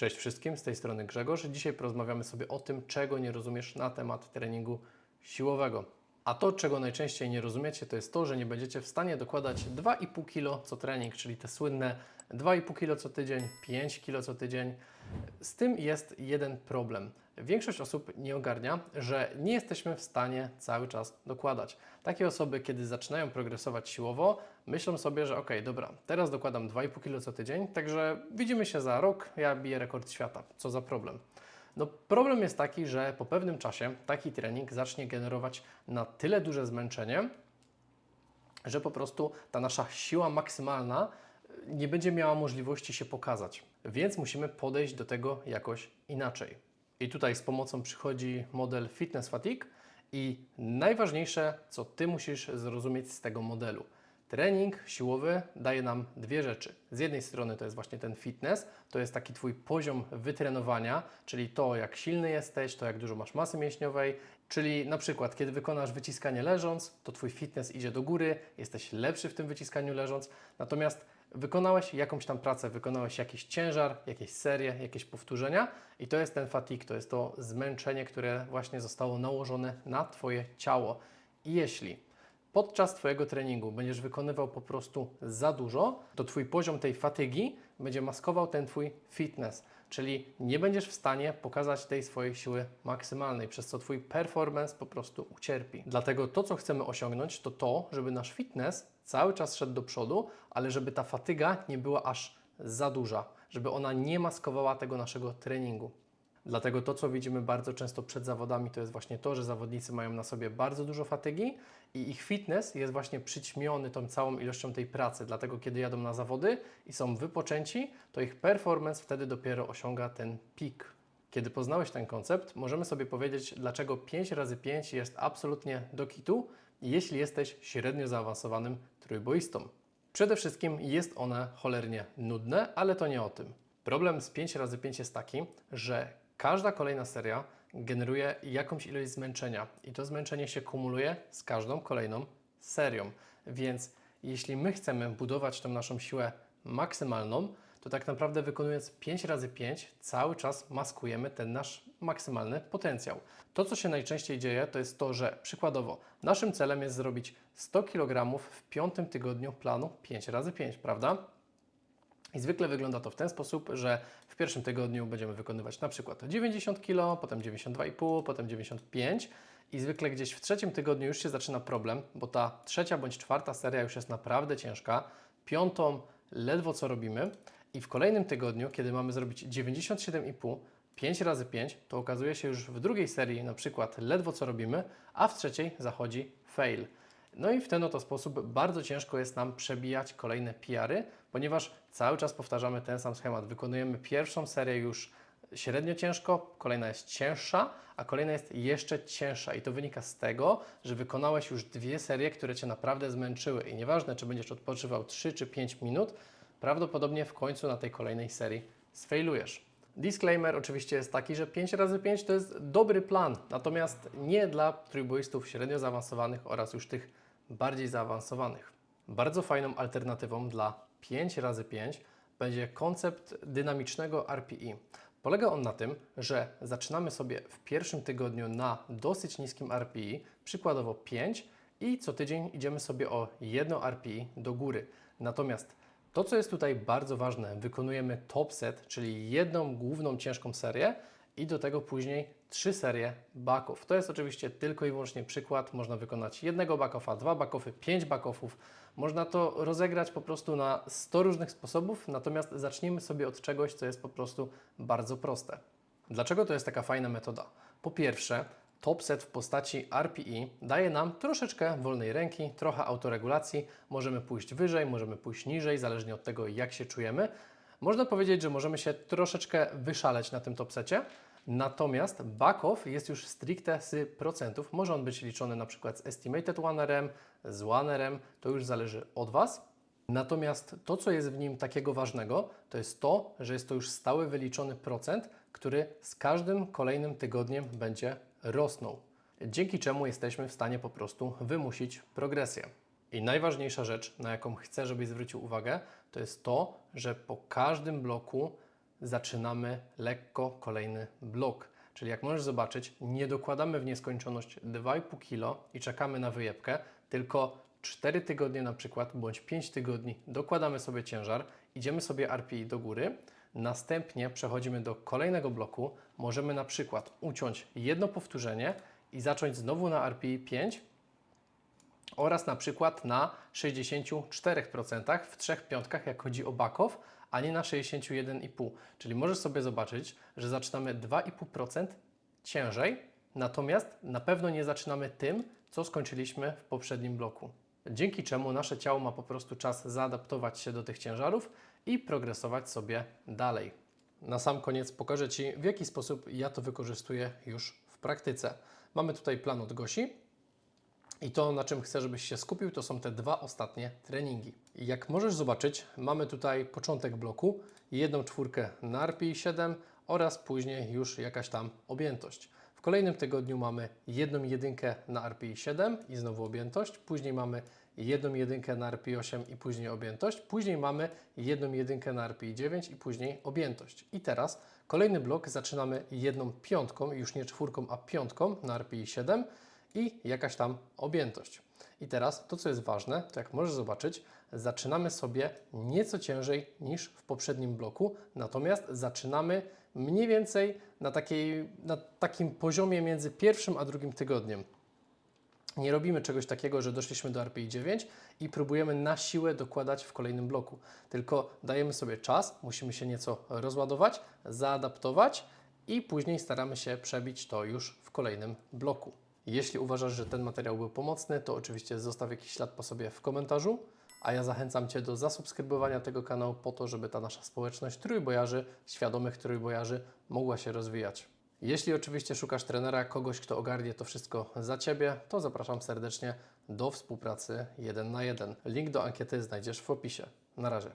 Cześć wszystkim, z tej strony Grzegorz. Dzisiaj porozmawiamy sobie o tym, czego nie rozumiesz na temat treningu siłowego. A to, czego najczęściej nie rozumiecie, to jest to, że nie będziecie w stanie dokładać 2,5 kg co trening, czyli te słynne 2,5 kg co tydzień, 5 kg co tydzień. Z tym jest jeden problem. Większość osób nie ogarnia, że nie jesteśmy w stanie cały czas dokładać. Takie osoby, kiedy zaczynają progresować siłowo, myślą sobie, że ok, dobra, teraz dokładam 2,5 kg co tydzień, także widzimy się za rok, ja biję rekord świata. Co za problem? No, problem jest taki, że po pewnym czasie taki trening zacznie generować na tyle duże zmęczenie, że po prostu ta nasza siła maksymalna nie będzie miała możliwości się pokazać. Więc musimy podejść do tego jakoś inaczej. I tutaj z pomocą przychodzi model Fitness Fatigue i najważniejsze, co Ty musisz zrozumieć z tego modelu. Trening siłowy daje nam dwie rzeczy. Z jednej strony to jest właśnie ten fitness, to jest taki Twój poziom wytrenowania, czyli to jak silny jesteś, to jak dużo masz masy mięśniowej, czyli na przykład kiedy wykonasz wyciskanie leżąc, to Twój fitness idzie do góry, jesteś lepszy w tym wyciskaniu leżąc, natomiast wykonałeś jakąś tam pracę, wykonałeś jakiś ciężar, jakieś serie, jakieś powtórzenia i to jest ten fatigue, to jest to zmęczenie, które właśnie zostało nałożone na Twoje ciało. I jeśli podczas Twojego treningu będziesz wykonywał po prostu za dużo, to Twój poziom tej fatygi będzie maskował ten Twój fitness, czyli nie będziesz w stanie pokazać tej swojej siły maksymalnej, przez co Twój performance po prostu ucierpi. Dlatego to, co chcemy osiągnąć, to to, żeby nasz fitness cały czas szedł do przodu, ale żeby ta fatyga nie była aż za duża, żeby ona nie maskowała tego naszego treningu. Dlatego to, co widzimy bardzo często przed zawodami, to jest właśnie to, że zawodnicy mają na sobie bardzo dużo fatygi i ich fitness jest właśnie przyćmiony tą całą ilością tej pracy. Dlatego, kiedy jadą na zawody i są wypoczęci, to ich performance wtedy dopiero osiąga ten pik. Kiedy poznałeś ten koncept, możemy sobie powiedzieć, dlaczego 5 razy 5 jest absolutnie do kitu, jeśli jesteś średnio zaawansowanym trójboistą. Przede wszystkim jest one cholernie nudne, ale to nie o tym. Problem z 5 razy 5 jest taki, że każda kolejna seria generuje jakąś ilość zmęczenia i to zmęczenie się kumuluje z każdą kolejną serią. Więc jeśli my chcemy budować tą naszą siłę maksymalną, to tak naprawdę wykonując 5 razy 5 cały czas maskujemy ten nasz maksymalny potencjał. To, co się najczęściej dzieje, to jest to, że przykładowo naszym celem jest zrobić 100 kg w piątym tygodniu planu 5 razy 5, prawda? I zwykle wygląda to w ten sposób, że w pierwszym tygodniu będziemy wykonywać na przykład 90 kg, potem 92,5, potem 95 i zwykle gdzieś w trzecim tygodniu już się zaczyna problem, bo ta trzecia bądź czwarta seria już jest naprawdę ciężka, piątą ledwo co robimy. I w kolejnym tygodniu, kiedy mamy zrobić 97,5, 5 razy 5, to okazuje się już w drugiej serii na przykład ledwo co robimy, a w trzeciej zachodzi fail. No i w ten oto sposób bardzo ciężko jest nam przebijać kolejne PR-y, ponieważ cały czas powtarzamy ten sam schemat. Wykonujemy pierwszą serię już średnio ciężko, kolejna jest cięższa, a kolejna jest jeszcze cięższa. I to wynika z tego, że wykonałeś już dwie serie, które Cię naprawdę zmęczyły. I nieważne, czy będziesz odpoczywał 3 czy 5 minut, prawdopodobnie w końcu na tej kolejnej serii sfailujesz. Disclaimer oczywiście jest taki, że 5 razy 5 to jest dobry plan, natomiast nie dla trójboistów średnio zaawansowanych oraz już tych bardziej zaawansowanych. Bardzo fajną alternatywą dla 5 razy 5 będzie koncept dynamicznego RPI. Polega on na tym, że zaczynamy sobie w pierwszym tygodniu na dosyć niskim RPI, przykładowo 5 i co tydzień idziemy sobie o jedno RPI do góry. Natomiast to, co jest tutaj bardzo ważne, wykonujemy top set, czyli jedną główną ciężką serię i do tego później trzy serie backów. To jest oczywiście tylko i wyłącznie przykład. Można wykonać jednego backoffa, dwa backoffy, pięć backoffów. Można to rozegrać po prostu na 100 różnych sposobów, natomiast zacznijmy sobie od czegoś, co jest po prostu bardzo proste. Dlaczego to jest taka fajna metoda? Po pierwsze, top set w postaci RPI daje nam troszeczkę wolnej ręki, trochę autoregulacji. Możemy pójść wyżej, możemy pójść niżej, zależnie od tego, jak się czujemy. Można powiedzieć, że możemy się troszeczkę wyszaleć na tym topsecie, natomiast backoff jest już stricte z procentów. Może on być liczony na przykład z estimated 1RM, z 1RM, to już zależy od Was. Natomiast to, co jest w nim takiego ważnego, to jest to, że jest to już stały wyliczony procent, który z każdym kolejnym tygodniem będzie rosnął. Dzięki czemu jesteśmy w stanie po prostu wymusić progresję. I najważniejsza rzecz, na jaką chcę, żebyś zwrócił uwagę, to jest to, że po każdym bloku zaczynamy lekko kolejny blok. Czyli jak możesz zobaczyć, nie dokładamy w nieskończoność 2,5 kg i czekamy na wyjebkę, tylko 4 tygodnie na przykład, bądź 5 tygodni dokładamy sobie ciężar, idziemy sobie RPI do góry, następnie przechodzimy do kolejnego bloku, możemy na przykład uciąć jedno powtórzenie i zacząć znowu na RPI 5 oraz na przykład na 64% w trzech piątkach, jak chodzi o bakow, a nie na 61,5. Czyli możesz sobie zobaczyć, że zaczynamy 2,5% ciężej, natomiast na pewno nie zaczynamy tym, co skończyliśmy w poprzednim bloku. Dzięki czemu nasze ciało ma po prostu czas zaadaptować się do tych ciężarów i progresować sobie dalej. Na sam koniec pokażę Ci, w jaki sposób ja to wykorzystuję już w praktyce. Mamy tutaj plan od Gosi, i to, na czym chcę, żebyś się skupił, to są te dwa ostatnie treningi. Jak możesz zobaczyć, mamy tutaj początek bloku, jedną czwórkę na RPI 7 oraz później już jakaś tam objętość. W kolejnym tygodniu mamy jedną jedynkę na RPI 7 i znowu objętość. Później mamy jedną jedynkę na RPI 8 i później objętość. Później mamy jedną jedynkę na RPI 9 i później objętość. I teraz kolejny blok zaczynamy jedną piątką, już nie czwórką, a piątką na RPI 7 i jakaś tam objętość. I teraz to, co jest ważne, to jak możesz zobaczyć, zaczynamy sobie nieco ciężej niż w poprzednim bloku, natomiast zaczynamy mniej więcej na, takiej, na takim poziomie między pierwszym a drugim tygodniem. Nie robimy czegoś takiego, że doszliśmy do RPI 9 i próbujemy na siłę dokładać w kolejnym bloku. Tylko dajemy sobie czas, musimy się nieco rozładować, zaadaptować i później staramy się przebić to już w kolejnym bloku. Jeśli uważasz, że ten materiał był pomocny, to oczywiście zostaw jakiś ślad po sobie w komentarzu, a ja zachęcam Cię do zasubskrybowania tego kanału po to, żeby ta nasza społeczność trójbojarzy, świadomych trójbojarzy mogła się rozwijać. Jeśli oczywiście szukasz trenera, kogoś, kto ogarnie to wszystko za Ciebie, to zapraszam serdecznie do współpracy jeden na jeden. Link do ankiety znajdziesz w opisie. Na razie.